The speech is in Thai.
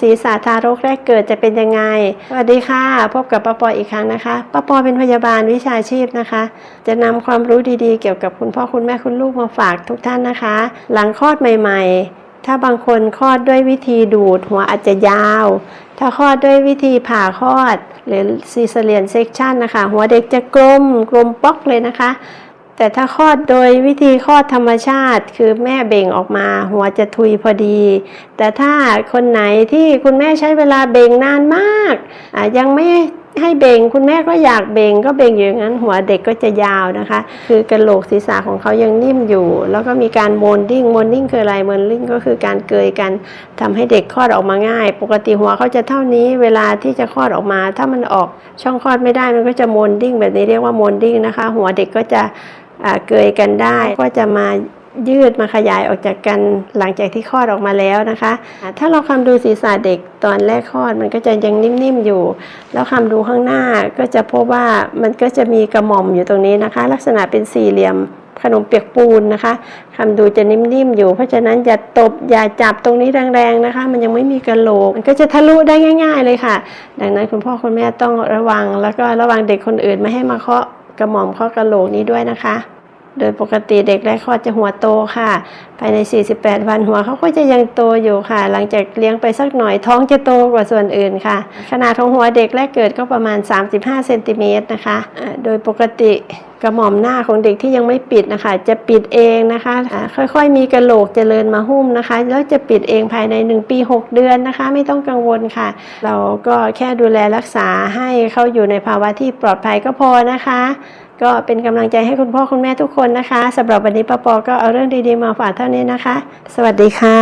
ศีรษะทารกแรกเกิดจะเป็นยังไง สวัสดีค่ะ พบกับป้าปออีกครั้งนะคะป้าปอเป็นพยาบาลวิชาชีพนะคะ จะนำความรู้ดีๆ เกี่ยวกับคุณพ่อคุณแม่คุณลูกมาฝากทุกท่านนะคะ หลังคลอดใหม่ ๆ ถ้าบางคนคลอดด้วยวิธีดูดหัวอาจจะยาว ถ้าคลอดด้วยวิธีผ่าคลอด หรือซีเซเรียนเซ c ชันนะคะ หัวเด็กจะกลมกลมป๊อกเลยนะคะ แต่ถ้าคลอดโดยวิธีคลอดธรรมชาติ คือแม่เบ่งออกมาหัวจะทุยพอดี แต่ถ้าคนไหนที่คุณแม่ใช้เวลาเบ่งนานมากยังไม่ให้เบ่งคุณแม่ก็อยากเบ่งก็เบ่งอยู่อย่างนั้นหัวเด็กก็จะยาวนะคะ คือกระโหลกศีรษะของเขายังนิ่มอยู่ แล้วก็มีการโมนดิ้งโมนดิ้งคืออะไรโมนดิ้งก็คือการเกยกันทำให้เด็กคลอดออกมาง่าย ปกติหัวเขาจะเท่านี้เวลาที่จะคลอดออกมา ถ้ามันออกช่องคลอดไม่ได้มันก็จะโมนดิ้งแบบนี้เรียกว่าโมนดิ้งนะคะ หัวเด็กก็จะ เกยกันได้ ก็จะมายืดมาขยายออกจากกันหลังจากที่คลอดออกมาแล้วนะคะ ถ้าเราคำดูศีรษะเด็กตอนแรกคลอดมันก็จะยังนิ่มๆอยู่ แล้วคำดูข้างหน้าก็จะพบว่ามันก็จะมีกระหม่อมอยู่ตรงนี้นะคะ ลักษณะเป็นสี่เหลี่ยมขนมเปียกปูนนะคะคำดูจะนิ่มๆอยู่ เพราะฉะนั้นอย่าตบอย่าจับตรงนี้แรงๆนะคะ มันยังไม่มีกระโหลก มันก็จะทะลุได้ง่าย ๆเลยค่ะ ดังนั้นคุณพ่อคุณแม่ต้องระวัง แล้วก็ระวังเด็กคนอื่นไม่ให้มาเคาะกระหม่อมเคาะกระโหลกนี้ด้วยนะคะ โดยปกติเด็กแรกคลอดจะหัวโตค่ะ ภายใน 48 วันหัวเขาก็จะยังโตอยู่ค่ะ หลังจากเลี้ยงไปสักหน่อยท้องจะโตกว่าส่วนอื่นค่ะ ขนาดของหัวเด็กแรกเกิดก็ประมาณ 35 เซนติเมตรนะคะ โดยปกติกระหม่อมหน้าของเด็กที่ยังไม่ปิดนะคะ จะปิดเองนะคะ ค่อยๆ มีกระโหลกเจริญมาหุ้มนะคะ แล้วจะปิดเองภายใน 1 ปี 6 เดือนนะคะ ไม่ต้องกังวลค่ะ เราก็แค่ดูแลรักษาให้เขาอยู่ในภาวะที่ปลอดภัยก็พอนะคะ ก็เป็นกำลังใจให้คุณพ่อคุณแม่ทุกคนนะคะสำหรับวันนี้ป้าปอก็เอาเรื่องดีๆมาฝากเท่านี้นะคะ สวัสดีค่ะ